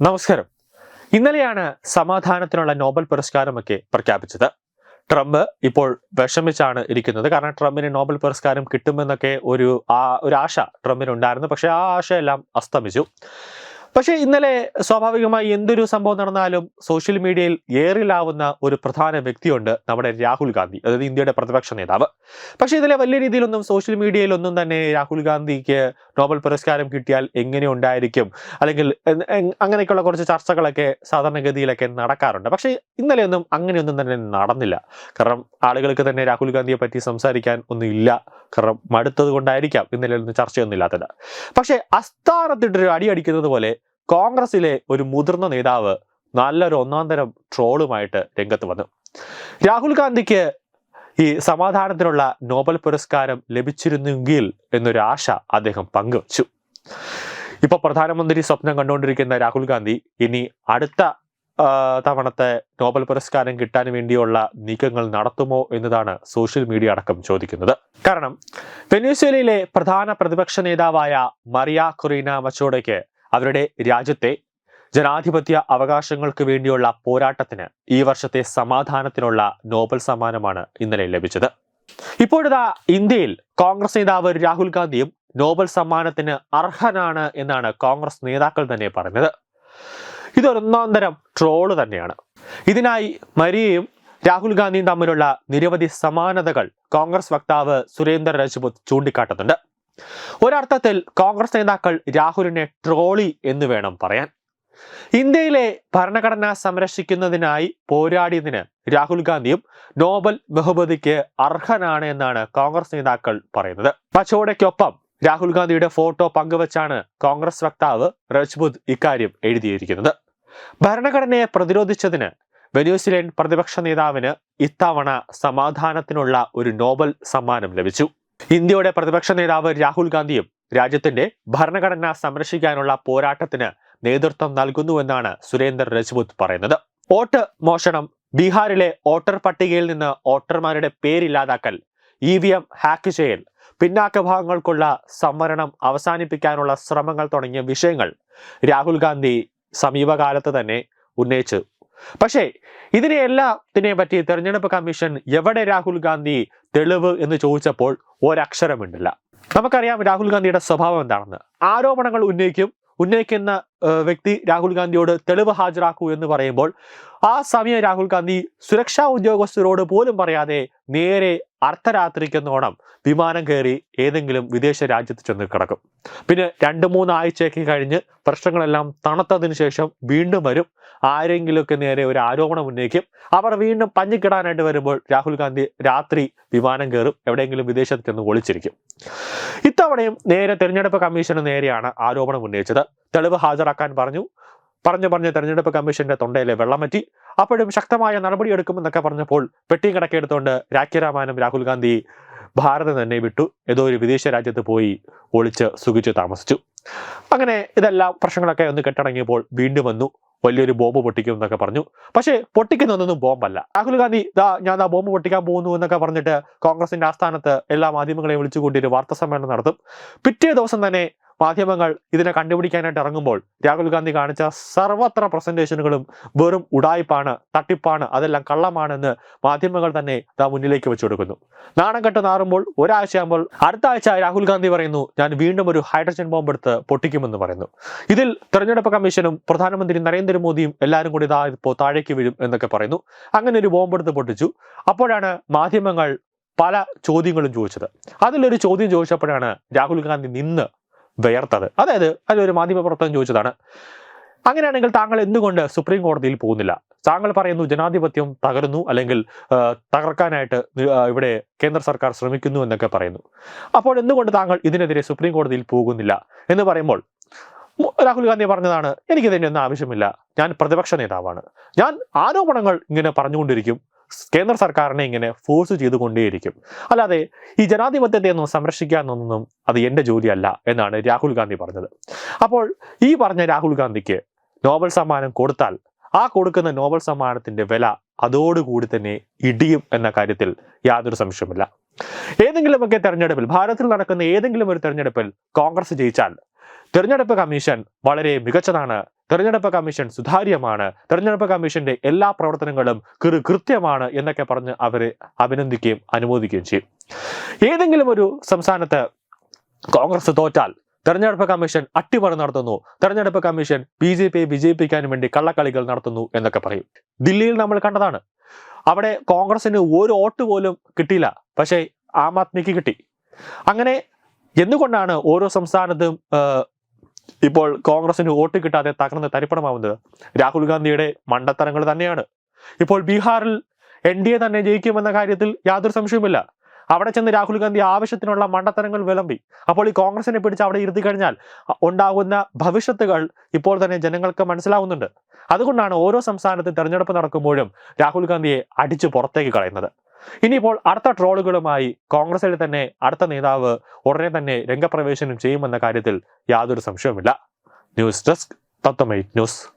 നമസ്കാരം. ഇന്നലെയാണ് സമാധാനത്തിനുള്ള നോബൽ പുരസ്കാരമൊക്കെ പ്രഖ്യാപിച്ചത്. ട്രംപ് ഇപ്പോൾ വിഷമിച്ചാണ് ഇരിക്കുന്നത്. കാരണം ട്രംപിന് നോബൽ പുരസ്കാരം കിട്ടുമെന്നൊക്കെ ഒരു ആ ഒരു ആശ ട്രംപിനുണ്ടായിരുന്നു. പക്ഷെ ആ ആശയെല്ലാം അസ്തമിച്ചു. പക്ഷേ ഇന്നലെ സ്വാഭാവികമായി എന്തൊരു സംഭവം നടന്നാലും സോഷ്യൽ മീഡിയയിൽ ഏറിലാവുന്ന ഒരു പ്രധാന വ്യക്തിയുണ്ട് നമ്മുടെ രാഹുൽ ഗാന്ധി അതായത് ഇന്ത്യയുടെ പ്രതിപക്ഷ നേതാവ്. പക്ഷേ ഇതിലെ വലിയ രീതിയിലൊന്നും സോഷ്യൽ മീഡിയയിലൊന്നും തന്നെ രാഹുൽ ഗാന്ധിക്ക് നോബൽ പുരസ്കാരം കിട്ടിയാൽ എങ്ങനെ ഉണ്ടായിരിക്കും? അല്ലെങ്കിൽ അങ്ങനെയൊക്കെയുള്ള കുറച്ച് ചർച്ചകളൊക്കെ സാധാരണഗതിയിലൊക്കെ നടക്കാറുണ്ട്. പക്ഷേ ഇന്നലെയൊന്നും അങ്ങനെയൊന്നും തന്നെ നടന്നില്ല. കാരണം ആളുകൾക്ക് തന്നെ രാഹുൽ ഗാന്ധിയെ പറ്റി സംസാരിക്കാൻ ഒന്നും ഇല്ല. കാരണം മടുത്തത് കൊണ്ടായിരിക്കാം ഇന്നലെ ഒന്നും ചർച്ചയൊന്നും ഇല്ലാത്തത്. പക്ഷേ അസ്ഥാനത്തിട്ടൊരു അടിയടിക്കുന്നത് പോലെ കോൺഗ്രസിലെ ഒരു മുതിർന്ന നേതാവ് നല്ലൊരു ഒന്നാം തരം ട്രോളുമായിട്ട് രംഗത്ത് വന്നു. രാഹുൽ ഗാന്ധിക്ക് ഈ സമാധാനത്തിനുള്ള നോബൽ പുരസ്കാരം ലഭിച്ചിരുന്നെങ്കിൽ എന്നൊരു ആശ അദ്ദേഹം പങ്കുവച്ചു. ഇപ്പൊ പ്രധാനമന്ത്രി സ്വപ്നം കണ്ടുകൊണ്ടിരിക്കുന്ന രാഹുൽ ഗാന്ധി ഇനി അടുത്ത തവണത്തെ നോബൽ പുരസ്കാരം കിട്ടാൻ വേണ്ടിയുള്ള നീക്കങ്ങൾ നടത്തുമോ എന്നതാണ് സോഷ്യൽ മീഡിയ അടക്കം ചോദിക്കുന്നത്. കാരണം വെനീസ്വേലയിലെ പ്രധാന പ്രതിപക്ഷ നേതാവായ മറിയ കൊറീന മച്ചോഡയ്ക്ക് അവരുടെ രാജ്യത്തെ ജനാധിപത്യ അവകാശങ്ങൾക്ക് വേണ്ടിയുള്ള പോരാട്ടത്തിന് ഈ വർഷത്തെ സമാധാനത്തിനുള്ള നോബൽ സമ്മാനമാണ് ഇന്നലെ ലഭിച്ചത്. ഇപ്പോഴിതാ ഇന്ത്യയിൽ കോൺഗ്രസ് നേതാവ് രാഹുൽ ഗാന്ധിയും നോബൽ സമ്മാനത്തിന് അർഹനാണ് എന്നാണ് കോൺഗ്രസ് നേതാക്കൾ തന്നെ പറഞ്ഞത്. ഇതൊരൊന്നാം തരം ട്രോൾ തന്നെയാണ്. ഇതിനായി മരിയയും രാഹുൽ ഗാന്ധിയും തമ്മിലുള്ള നിരവധി സമാനതകൾ കോൺഗ്രസ് വക്താവ് സുരേന്ദ്ര രജ്പുത് ചൂണ്ടിക്കാട്ടുന്നുണ്ട്. ഒരർത്ഥത്തിൽ കോൺഗ്രസ് നേതാക്കൾ രാഹുലിനെ ട്രോളി എന്ന് വേണം പറയാൻ. ഇന്ത്യയിലെ ഭരണഘടന സംരക്ഷിക്കുന്നതിനായി പോരാടിയതിന് രാഹുൽ ഗാന്ധിയും നോബൽ ബഹുമതിക്ക് അർഹനാണ് എന്നാണ് കോൺഗ്രസ് നേതാക്കൾ പറയുന്നത്. പച്ചോടയ്ക്കൊപ്പം രാഹുൽ ഗാന്ധിയുടെ ഫോട്ടോ പങ്കുവച്ചാണ് കോൺഗ്രസ് വക്താവ് രജ്പുത് ഇക്കാര്യം എഴുതിയിരിക്കുന്നത്. ഭരണഘടനയെ പ്രതിരോധിച്ചതിന് വെന്യൂസിലൻഡ് പ്രതിപക്ഷ നേതാവിന് ഇത്തവണ സമാധാനത്തിനുള്ള ഒരു നോബൽ സമ്മാനം ലഭിച്ചു. ഇന്ത്യയുടെ പ്രതിപക്ഷ നേതാവ് രാഹുൽ ഗാന്ധിയും രാജ്യത്തിന്റെ ഭരണഘടന സംരക്ഷിക്കാനുള്ള പോരാട്ടത്തിന് നേതൃത്വം നൽകുന്നുവെന്നാണ് സുരേന്ദർ രജ്പുത് പറയുന്നത്. വോട്ട് മോഷണം ബീഹാറിലെ വോട്ടർ പട്ടികയിൽ നിന്ന് വോട്ടർമാരുടെ പേരില്ലാതാക്കൽ ഇ വി എം ഹാക്ക് ചെയ്യൽ പിന്നാക്ക ഭാഗങ്ങൾക്കുള്ള സംവരണം അവസാനിപ്പിക്കാനുള്ള ശ്രമങ്ങൾ തുടങ്ങിയ വിഷയങ്ങൾ രാഹുൽ ഗാന്ധി സമീപകാലത്ത് തന്നെ ഉന്നയിച്ചു പക്ഷേ ഇതിനെല്ലാത്തിനെ പറ്റി തെരഞ്ഞെടുപ്പ് കമ്മീഷൻ എവിടെ രാഹുൽ ഗാന്ധി തെളിവ് എന്ന് ചോദിച്ചപ്പോൾ ഒരക്ഷരമുണ്ടില്ല. നമുക്കറിയാം രാഹുൽ ഗാന്ധിയുടെ സ്വഭാവം എന്താണെന്ന്. ആരോപണങ്ങൾ ഉന്നയിക്കും. ഉന്നയിക്കുന്ന വ്യക്തി രാഹുൽ ഗാന്ധിയോട് തെളിവ് ഹാജരാക്കൂ എന്ന് പറയുമ്പോൾ ആ സമയം രാഹുൽ ഗാന്ധി സുരക്ഷാ ഉദ്യോഗസ്ഥരോട് പോലും പറയാതെ നേരെ അർദ്ധരാത്രിക്കെന്നോണം വിമാനം കയറി ഏതെങ്കിലും വിദേശ രാജ്യത്ത് ചെന്ന് കിടക്കും. പിന്നെ രണ്ട് മൂന്നാഴ്ചയൊക്കെ കഴിഞ്ഞ് പ്രശ്നങ്ങളെല്ലാം തണുത്തതിന് ശേഷം വീണ്ടും വരും. ആരെങ്കിലുമൊക്കെ നേരെ ഒരു ആരോപണം ഉന്നയിക്കും. അവർ വീണ്ടും പഞ്ഞിക്കിടാനായിട്ട് വരുമ്പോൾ രാഹുൽ ഗാന്ധി രാത്രി വിമാനം കയറും എവിടെയെങ്കിലും വിദേശത്ത് ചെന്ന് ഒളിച്ചിരിക്കും. ഇത്തവണയും നേരെ തെരഞ്ഞെടുപ്പ് കമ്മീഷന് നേരെയാണ് ആരോപണം ഉന്നയിച്ചത്. തെളിവ് ഹാജരാക്കാൻ പറഞ്ഞു. പറഞ്ഞു പറഞ്ഞ് തെരഞ്ഞെടുപ്പ് കമ്മീഷന്റെ തൊണ്ടയിലെ വെള്ളം പറ്റി അപ്പോഴും ശക്തമായ നടപടിയെടുക്കുമെന്നൊക്കെ പറഞ്ഞപ്പോൾ പെട്ടിയും കടക്കെടുത്തുകൊണ്ട് രാഖ്യരാമാനും രാഹുൽ ഗാന്ധി ഭാരതം തന്നെ വിട്ടു. ഏതോ ഒരു വിദേശ രാജ്യത്ത് പോയി ഒളിച്ച് സുഖിച്ച് താമസിച്ചു. അങ്ങനെ ഇതെല്ലാം പ്രശ്നങ്ങളൊക്കെ ഒന്ന് കെട്ടടങ്ങിയപ്പോൾ വീണ്ടും വന്നു. വലിയൊരു ബോംബ് പൊട്ടിക്കും എന്നൊക്കെ പറഞ്ഞു. പക്ഷേ പൊട്ടിക്കുന്നതൊന്നും ബോംബല്ല. രാഹുൽ ഗാന്ധി ദാ ഞാൻ ആ ബോംബ് പൊട്ടിക്കാൻ പോകുന്നു എന്നൊക്കെ പറഞ്ഞിട്ട് കോൺഗ്രസിന്റെ ആസ്ഥാനത്ത് എല്ലാ മാധ്യമങ്ങളെയും വിളിച്ചുകൂട്ടി ഒരു വാർത്താ സമ്മേളനം നടത്തും. പിറ്റേ ദിവസം തന്നെ മാധ്യമങ്ങൾ ഇതിനെ കണ്ടുപിടിക്കാനായിട്ട് ഇറങ്ങുമ്പോൾ രാഹുൽ ഗാന്ധി കാണിച്ച സർവത്ര പ്രസന്റേഷനുകളും വെറും ഉടായ്പാണ് തട്ടിപ്പാണ് അതെല്ലാം കള്ളമാണെന്ന് മാധ്യമങ്ങൾ തന്നെ താ മുന്നിലേക്ക് വെച്ചു കൊടുക്കുന്നു. നാണം കെട്ട് നാറുമ്പോൾ ഒരാഴ്ചയാകുമ്പോൾ അടുത്ത ആഴ്ച രാഹുൽ ഗാന്ധി പറയുന്നു ഞാൻ വീണ്ടും ഒരു ഹൈഡ്രജൻ ബോംബ് എടുത്ത് പൊട്ടിക്കുമെന്ന് പറയുന്നു. ഇതിൽ തെരഞ്ഞെടുപ്പ് കമ്മീഷനും പ്രധാനമന്ത്രി നരേന്ദ്രമോദിയും എല്ലാവരും കൂടി ഇതാ ഇപ്പോൾ താഴേക്ക് വീഴും എന്നൊക്കെ പറയുന്നു. അങ്ങനെ ഒരു ബോംബ് എടുത്ത് പൊട്ടിച്ചു. അപ്പോഴാണ് മാധ്യമങ്ങൾ പല ചോദ്യങ്ങളും ചോദിച്ചത്. അതിലൊരു ചോദ്യം ചോദിച്ചപ്പോഴാണ് രാഹുൽ ഗാന്ധി നിന്ന് വിയർത്തത്. അതായത് അതിലൊരു മാധ്യമ പ്രവർത്തനം ചോദിച്ചതാണ് അങ്ങനെയാണെങ്കിൽ താങ്കൾ എന്തുകൊണ്ട് സുപ്രീം കോടതിയിൽ പോകുന്നില്ല? താങ്കൾ പറയുന്നു ജനാധിപത്യം തകരുന്നു അല്ലെങ്കിൽ തകർക്കാനായിട്ട് ഇവിടെ കേന്ദ്ര സർക്കാർ ശ്രമിക്കുന്നു എന്നൊക്കെ പറയുന്നു. അപ്പോൾ എന്തുകൊണ്ട് താങ്കൾ ഇതിനെതിരെ സുപ്രീം കോടതിയിൽ പോകുന്നില്ല? എന്ന് പറയുമ്പോൾ രാഹുൽ ഗാന്ധി പറഞ്ഞതാണ് എനിക്കിതിന്റെ ഒന്നും ആവശ്യമില്ല. ഞാൻ പ്രതിപക്ഷ നേതാവാണ്. ഞാൻ ആരോപണങ്ങൾ ഇങ്ങനെ പറഞ്ഞുകൊണ്ടിരിക്കും. കേന്ദ്ര സർക്കാരിനെ ഇങ്ങനെ ഫോഴ്സ് ചെയ്തുകൊണ്ടേയിരിക്കും. അല്ലാതെ ഈ ജനാധിപത്യത്തെ ഒന്നും സംരക്ഷിക്കാനൊന്നും അത് എന്റെ ജോലിയല്ല എന്നാണ് രാഹുൽ ഗാന്ധി പറഞ്ഞത്. അപ്പോൾ ഈ പറഞ്ഞ രാഹുൽ ഗാന്ധിക്ക് നോബൽ സമ്മാനം കൊടുത്താൽ ആ കൊടുക്കുന്ന നോബൽ സമ്മാനത്തിന്റെ വില അതോടുകൂടി തന്നെ ഇടിയും എന്ന കാര്യത്തിൽ യാതൊരു സംശയമില്ല ഏതെങ്കിലുമൊക്കെ തെരഞ്ഞെടുപ്പിൽ ഭാരതത്തിൽ നടക്കുന്ന ഏതെങ്കിലും ഒരു തെരഞ്ഞെടുപ്പിൽ കോൺഗ്രസ് ജയിച്ചാൽ തെരഞ്ഞെടുപ്പ് കമ്മീഷൻ വളരെ മികച്ചതാണ് തെരഞ്ഞെടുപ്പ് കമ്മീഷൻ സുതാര്യമാണ്. തെരഞ്ഞെടുപ്പ് കമ്മീഷന്റെ എല്ലാ പ്രവർത്തനങ്ങളും കൃ കൃത്യമാണ് എന്നൊക്കെ പറഞ്ഞ് അവരെ അഭിനന്ദിക്കുകയും അനുമോദിക്കുകയും ചെയ്യും. ഏതെങ്കിലും ഒരു സംസ്ഥാനത്ത് കോൺഗ്രസ് തോറ്റാൽ തെരഞ്ഞെടുപ്പ് കമ്മീഷൻ അട്ടിമറി നടത്തുന്നു. തെരഞ്ഞെടുപ്പ് കമ്മീഷൻ ബി ജെ പിയെ വിജയിപ്പിക്കാൻ വേണ്ടി കള്ളക്കളികൾ നടത്തുന്നു എന്നൊക്കെ പറയും. ദില്ലിയിൽ നമ്മൾ കണ്ടതാണ്. അവിടെ കോൺഗ്രസിന് ഒരു വോട്ട് പോലും കിട്ടിയില്ല. പക്ഷേ ആം ആദ്മിക്ക് കിട്ടി. അങ്ങനെ എന്തുകൊണ്ടാണ് ഓരോ സംസ്ഥാനത്തും ഇപ്പോൾ കോൺഗ്രസിന് വോട്ട് കിട്ടാതെ തകർന്ന് തരിപ്പണമാവുന്നത് രാഹുൽ ഗാന്ധിയുടെ മണ്ടത്തരങ്ങൾ തന്നെയാണ്. ഇപ്പോൾ ബീഹാറിൽ എൻ ഡി എ തന്നെ ജയിക്കുമെന്ന കാര്യത്തിൽ യാതൊരു സംശയവുമില്ല. അവിടെ ചെന്ന് രാഹുൽ ഗാന്ധി ആവശ്യത്തിനുള്ള മണ്ടത്തരങ്ങൾ വിളമ്പി. അപ്പോൾ ഈ കോൺഗ്രസിനെ പിടിച്ച് അവിടെ ഇരുത്തി കഴിഞ്ഞാൽ ഉണ്ടാകുന്ന ഭവിഷ്യത്തുകൾ ഇപ്പോൾ തന്നെ ജനങ്ങൾക്ക് മനസ്സിലാവുന്നുണ്ട്. അതുകൊണ്ടാണ് ഓരോ സംസ്ഥാനത്ത് തെരഞ്ഞെടുപ്പ് നടക്കുമ്പോഴും രാഹുൽ ഗാന്ധിയെ അടിച്ചു പുറത്തേക്ക് കളയുന്നത്. ഇനിയിപ്പോൾ അടുത്ത ട്രോളുകളുമായി കോൺഗ്രസിൽ തന്നെ അടുത്ത നേതാവ് ഉടനെ തന്നെ രംഗപ്രവേശനം ചെയ്യുമെന്ന കാര്യത്തിൽ യാതൊരു സംശയവുമില്ല. ന്യൂസ് ഡെസ്ക് തത്വമേറ്റ് ന്യൂസ്.